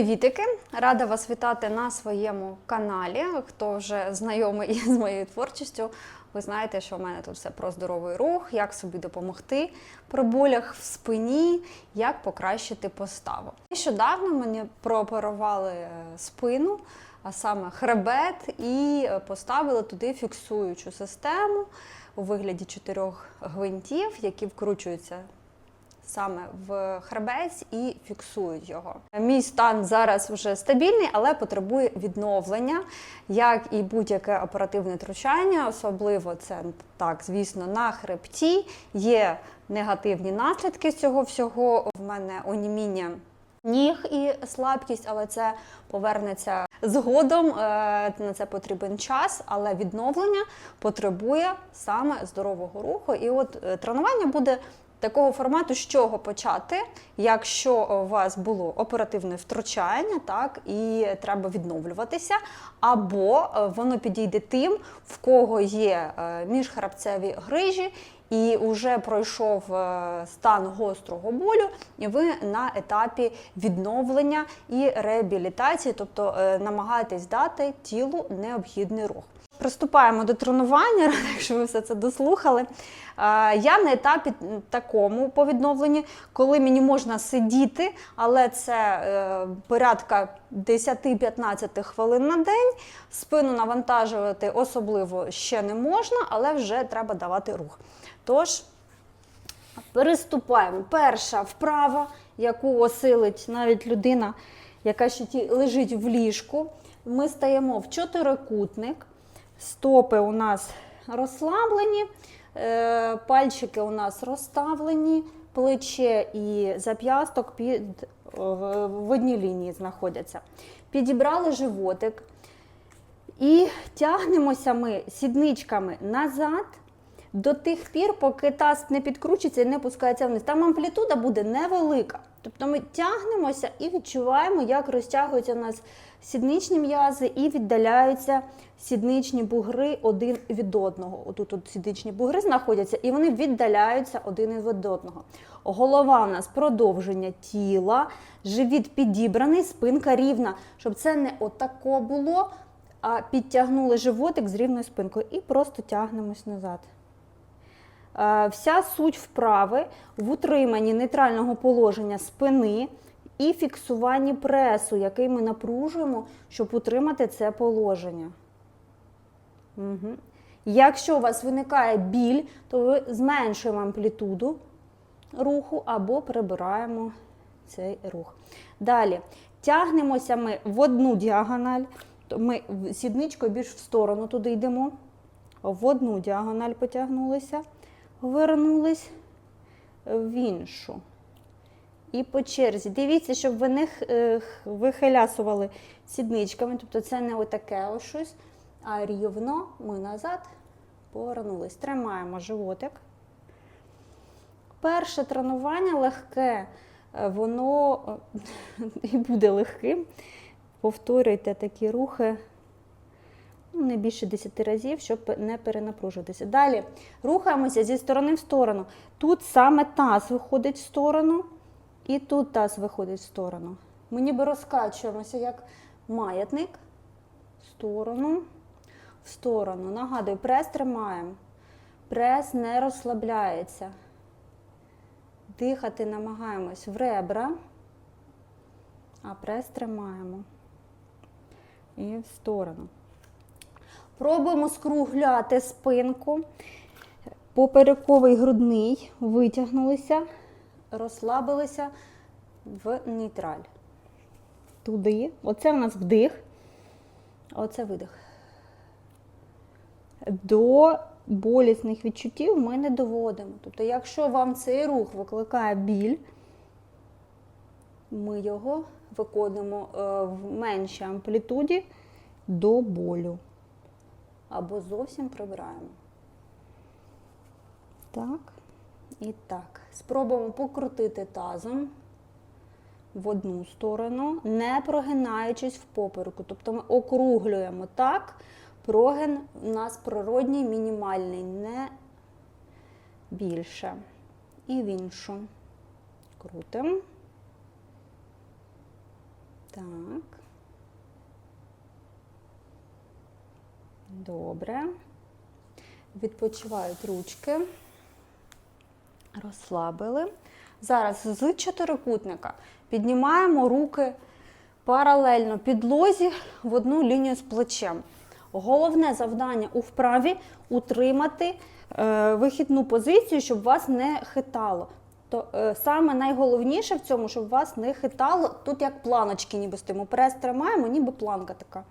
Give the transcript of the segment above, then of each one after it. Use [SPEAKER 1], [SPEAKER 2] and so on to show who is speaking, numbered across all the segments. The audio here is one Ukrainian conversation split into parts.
[SPEAKER 1] Вітики, рада вас вітати на своєму каналі. Хто вже знайомий з моєю творчістю, ви знаєте, що в мене тут все про здоровий рух, як собі допомогти при болях в спині, як покращити поставу. Нещодавно мені прооперували е, спину, а саме хребет, і е, поставили туди фіксуючу систему у вигляді чотирьох гвинтів, які вкручуються саме в хребець і фіксують його. Мій стан зараз вже стабільний, але потребує відновлення, як і будь-яке оперативне втручання, особливо це так, звісно, на хребті. Є негативні наслідки цього всього. В мене оніміння. Ніг і слабкість, але це повернеться згодом. е, На це потрібен час, але відновлення потребує саме здорового руху. І от е, тренування буде такого формату, з чого почати, якщо у вас було оперативне втручання, так і треба відновлюватися, або е, воно підійде тим, в кого є е, міжхребцеві грижі. І вже пройшов е, стан гострого болю, і ви на етапі відновлення і реабілітації, тобто е, намагаєтесь дати тілу необхідний рух. Приступаємо до тренування, якщо ви все це дослухали. Я на етапі такому по відновленні, коли мені можна сидіти, але це е, порядка 10-15 хвилин на день. Спину навантажувати особливо ще не можна, але вже треба давати рух. Тож, переступаємо. Перша вправа, яку осилить навіть людина, яка ще лежить в ліжку. Ми стаємо в чотирикутник, стопи у нас розслаблені, е, пальчики у нас розставлені, плече і зап'ясток під, в одній лінії знаходяться. Підібрали животик. І тягнемося ми сідничками назад до тих пір, поки таз не підкручиться і не пускається вниз. Там амплітуда буде невелика. Тобто ми тягнемося і відчуваємо, як розтягуються у нас сідничні м'язи і віддаляються сідничні бугри один від одного. Отут от сідничні бугри знаходяться, і вони віддаляються один від одного. Голова у нас продовження тіла, живіт підібраний, спинка рівна, щоб це не отако було, а підтягнули животик з рівною спинкою і просто тягнемось назад. Е, Вся суть вправи в утриманні нейтрального положення спини і фіксуванні пресу, який ми напружуємо, щоб утримати це положення. Угу. Якщо у вас виникає біль, то ви зменшуємо амплітуду руху або прибираємо цей рух. Далі тягнемося ми в одну діагональ, то ми сідничкою більш в сторону туди йдемо. В одну діагональ потягнулися, вернулись в іншу. І по черзі. Дивіться, щоб ви не е, вихилясували сідничками. Тобто це не отаке ось щось, а рівно ми назад повернулись. Тримаємо животик. Перше тренування легке, е, воно е, і буде легким. Повторюйте такі рухи не більше 10 разів, щоб не перенапружуватися. Далі рухаємося зі сторони в сторону. Тут саме таз виходить в сторону, і тут таз виходить в сторону. Ми ніби розкачуємося як маятник в сторону, в сторону. Нагадую, прес тримаємо. Прес не розслабляється. Дихати намагаємось в ребра, а прес тримаємо. І в сторону. Пробуємо скругляти спинку. Поперековий грудний витягнулися, розслабилися в нейтраль. Туди. Оце у нас вдих, оце видих. До болісних відчуттів ми не доводимо. Тобто, якщо вам цей рух викликає біль, ми його виконуємо е, в меншій амплітуді до болю. Або зовсім прибираємо. Так. І так. Спробуємо покрутити тазом в одну сторону, не прогинаючись в попереку. Тобто ми округлюємо так. Прогин у нас природній, мінімальний, не більше. І в іншу. Крутимо. Так. Добре. Відпочивають ручки. Розслабили. Зараз з чотирикутника піднімаємо руки паралельно підлозі в одну лінію з плечем. Головне завдання у вправі утримати е, вихідну позицію, щоб вас не хитало. То е, саме найголовніше в цьому, щоб вас не хитало, тут як планочки, ніби стоїмо. Прес тримаємо, ніби планка така.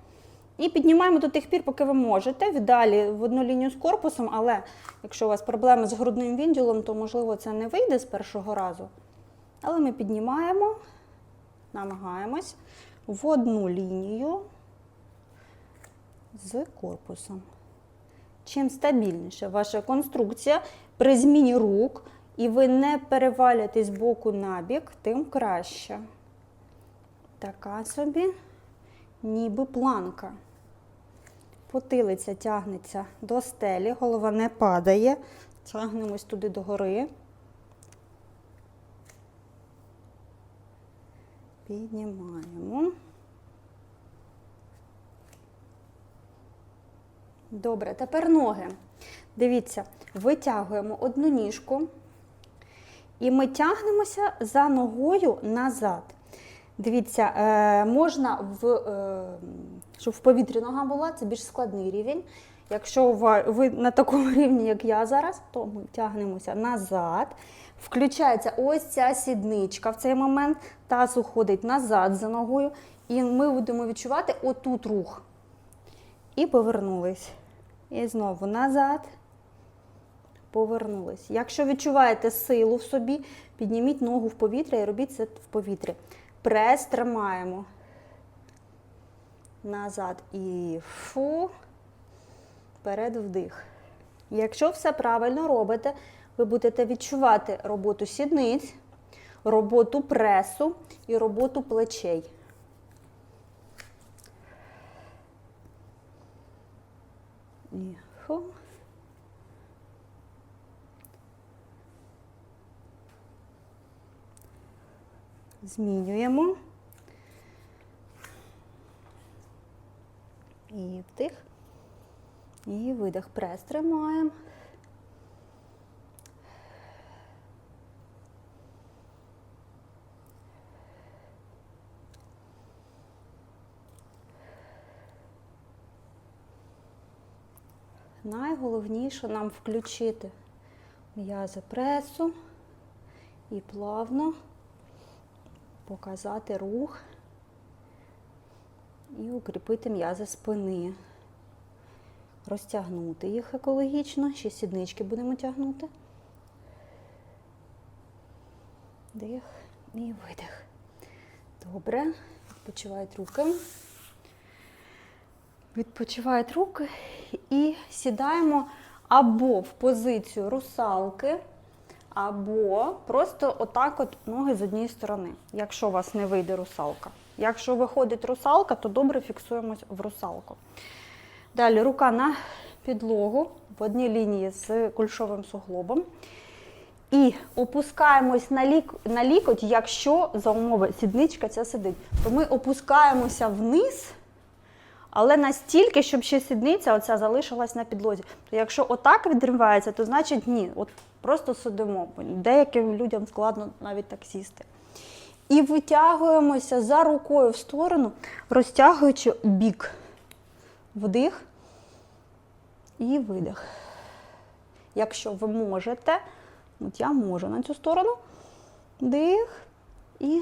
[SPEAKER 1] І піднімаємо до тих пір, поки ви можете. Далі в одну лінію з корпусом, але якщо у вас проблеми з грудним відділом, то можливо це не вийде з першого разу. Але ми піднімаємо, намагаємось в одну лінію з корпусом. Чим стабільніше ваша конструкція при зміні рук, і ви не перевалюєтесь з боку на бік, тим краще. Така собі, ніби планка. Потилиця тягнеться до стелі, голова не падає. Тягнемось туди догори. Піднімаємо. Добре, тепер ноги. Дивіться, витягуємо одну ніжку і ми тягнемося за ногою назад. Дивіться, е, можна, в, е, щоб в повітрі нога була, це більш складний рівень. Якщо ви на такому рівні, як я зараз, то ми тягнемося назад. Включається ось ця сідничка в цей момент, таз уходить назад за ногою, і ми будемо відчувати отут рух. І повернулись. І знову назад. Повернулись. Якщо відчуваєте силу в собі, підніміть ногу в повітря і робіть це в повітрі. Прес тримаємо. Назад і фу. Вперед вдих. Якщо все правильно робите, ви будете відчувати роботу сідниць, роботу пресу і роботу плечей. І фу. Змінюємо. І вдих. І видих. Прес тримаємо. Найголовніше нам включити м'язи пресу і плавно показати рух і укріпити м'язи спини. Розтягнути їх екологічно, ще сіднички будемо тягнути. Дих і видих. Добре. Відпочивають руки. Відпочивають руки і сідаємо або в позицію русалки, або просто отак от ноги з однієї сторони, якщо у вас не вийде русалка. Якщо виходить русалка, то добре фіксуємось в русалку. Далі рука на підлогу в одній лінії з кульшовим суглобом. І опускаємось на, лік, на лікоть, якщо за умови сідничка ця сидить. То ми опускаємося вниз, але настільки, щоб ще сідниця оця залишилась на підлозі. Якщо отак відривається, то значить ні. От просто сидимо. Деяким людям складно навіть так сісти. І витягуємося за рукою в сторону, розтягуючи бік. Вдих і видих. Якщо ви можете, от я можу на цю сторону, вдих і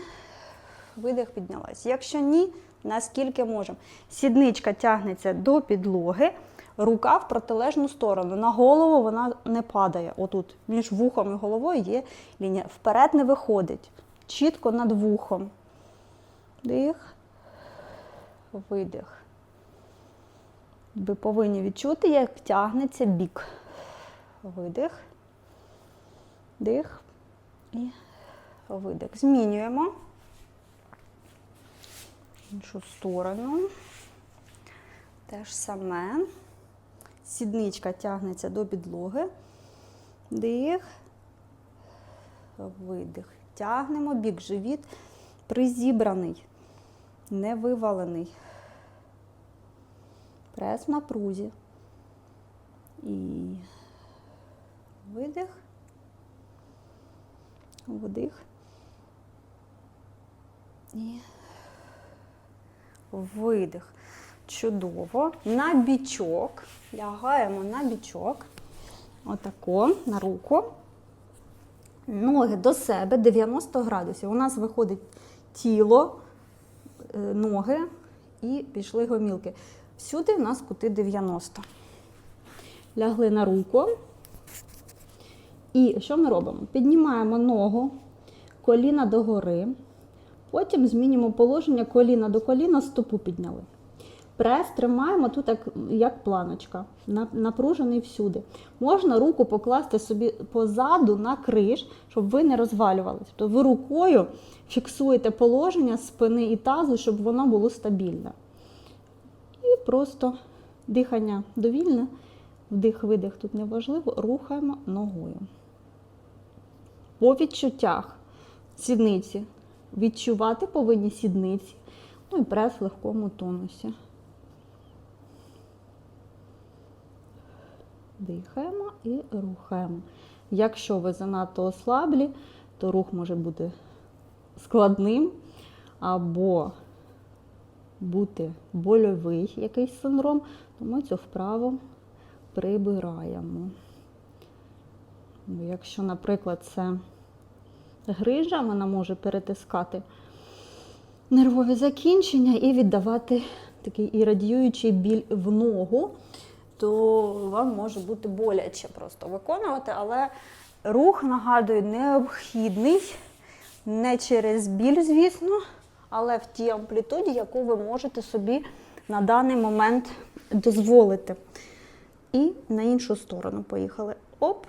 [SPEAKER 1] видих піднялась. Якщо ні, наскільки можемо. Сідничка тягнеться до підлоги, рука в протилежну сторону. На голову вона не падає. Отут між вухом і головою є лінія. Вперед не виходить. Чітко над вухом. Дих, видих. Ви повинні відчути, як тягнеться бік. Видих, дих і видих. Змінюємо іншу сторону. Те ж саме. Сідничка тягнеться до підлоги. Дих, видих. Тягнемо бік, живіт призібраний. не вивалений. Прес в напрузі. І видих. Вдих. І видих. Чудово. На бічок. Лягаємо на бічок. Отако, на руку. Ноги до себе 90 градусів. У нас виходить тіло, е, ноги і пішли гомілки. Всюди у нас кути 90. Лягли на руку. І що ми робимо? Піднімаємо ногу, коліна догори. Потім змінюємо положення коліна до коліна, стопу підняли. Прес тримаємо тут як, як планочка, напружений всюди. Можна руку покласти собі позаду на криш, щоб ви не розвалювалися. Тобто ви рукою фіксуєте положення спини і тазу, щоб воно було стабільне. І просто дихання довільне, вдих-видих тут не важливо, рухаємо ногою. По відчуттях сідниці. Відчувати повинні сідниці, ну і прес в легкому тонусі. Дихаємо і рухаємо. Якщо ви занадто ослаблі, то рух може бути складним або бути больовий якийсь синдром, то ми цю вправу прибираємо. Якщо, наприклад, це грижа, вона може перетискати нервові закінчення і віддавати такий і біль в ногу, то вам може бути боляче просто виконувати, але рух, нагадую, необхідний не через біль, звісно, але в тій амплітуді, яку ви можете собі на даний момент дозволити. І на іншу сторону поїхали. Оп.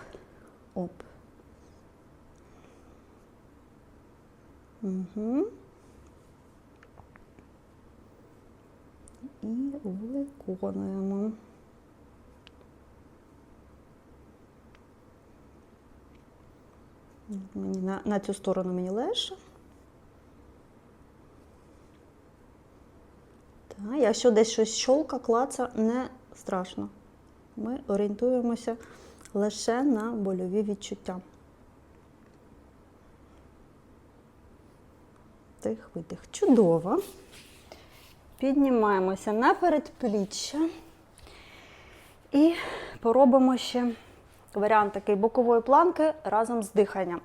[SPEAKER 1] Угу. І виконуємо. Мені на, на цю сторону мені легше. Так, якщо десь щось щолка, клаца, не страшно. Ми орієнтуємося лише на больові відчуття. Тих видих. Чудово. Піднімаємося на передпліччя і поробимо ще варіант такий бокової планки разом з диханням.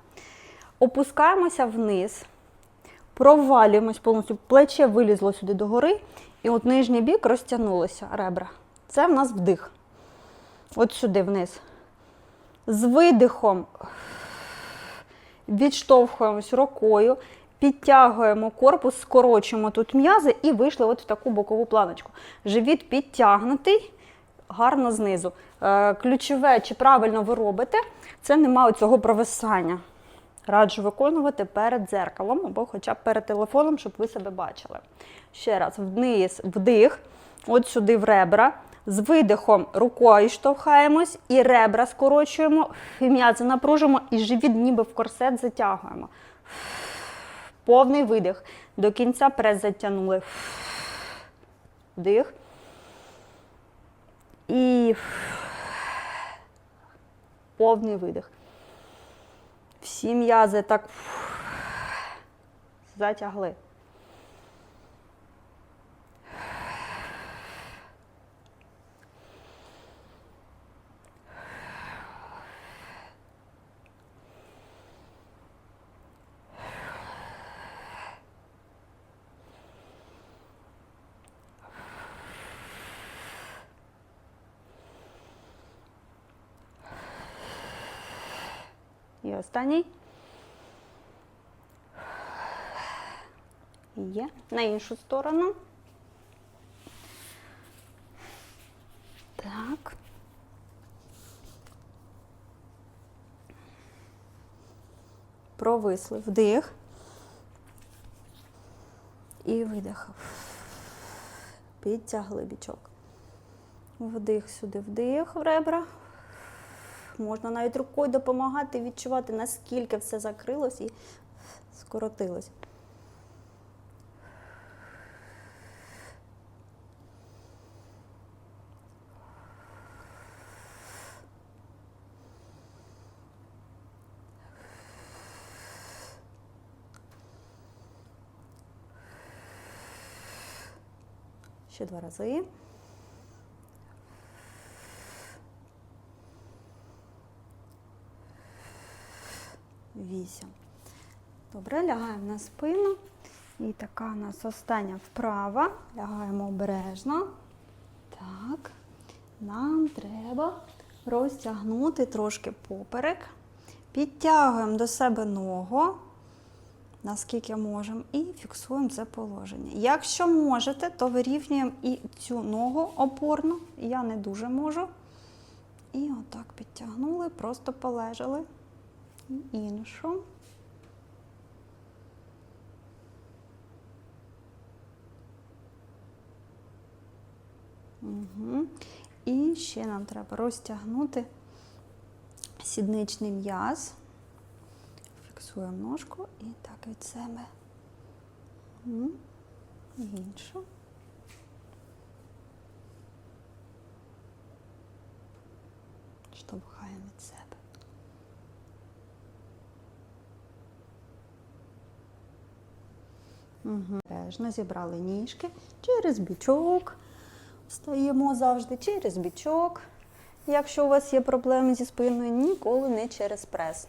[SPEAKER 1] Опускаємося вниз, провалюємось повністю, плече вилізло сюди догори, і от нижній бік розтягнулося ребра. Це в нас вдих. От сюди вниз. З видихом відштовхуємось рукою, підтягуємо корпус, скорочуємо тут м'язи і вийшли от в таку бокову планочку. Живіт підтягнутий, гарно знизу. Е, Ключове, чи правильно ви робите, це немає цього провисання. Раджу виконувати перед дзеркалом або хоча б перед телефоном, щоб ви себе бачили. Ще раз, вниз, вдих, от сюди в ребра. З видихом рукою штовхаємось і ребра скорочуємо, і м'язи напружимо, і живіт ніби в корсет затягуємо. Повний видих. До кінця прес затягнули. Вдих. І повний видих. Всі м'язи так затягли. І останній. Є. На іншу сторону. Так. Провисли. Вдих. І видих. Підтягли бічок. Вдих сюди, вдих в ребра можна навіть рукою допомагати відчувати, наскільки все закрилось і скоротилось. Ще два рази. Вісім. Добре, лягаємо на спину. І така у нас остання вправа. Лягаємо обережно. Так. Нам треба розтягнути трошки поперек. Підтягуємо до себе ногу, наскільки можемо, і фіксуємо це положення. Якщо можете, то вирівнюємо і цю ногу опорну. Я не дуже можу. І отак підтягнули, просто полежали. Іншу. Угу. І ще нам треба розтягнути сідничний м'яз. Фіксуємо ножку і так від себе. М, Іншу. Штовхаємо від себе. Угу. Бережно зібрали ніжки через бічок. Встаємо завжди через бічок. Якщо у вас є проблеми зі спиною, ніколи не через прес.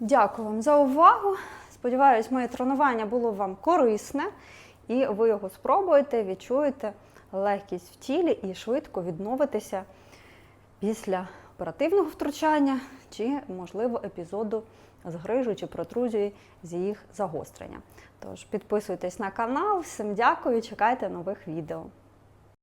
[SPEAKER 1] Дякую вам за увагу. Сподіваюсь, моє тренування було вам корисне, і ви його спробуєте, відчуєте легкість в тілі і швидко відновитеся після оперативного втручання чи, можливо, епізоду з грижу чи протрузії з їх загострення. Тож підписуйтесь на канал. Всім дякую, чекайте нових відео.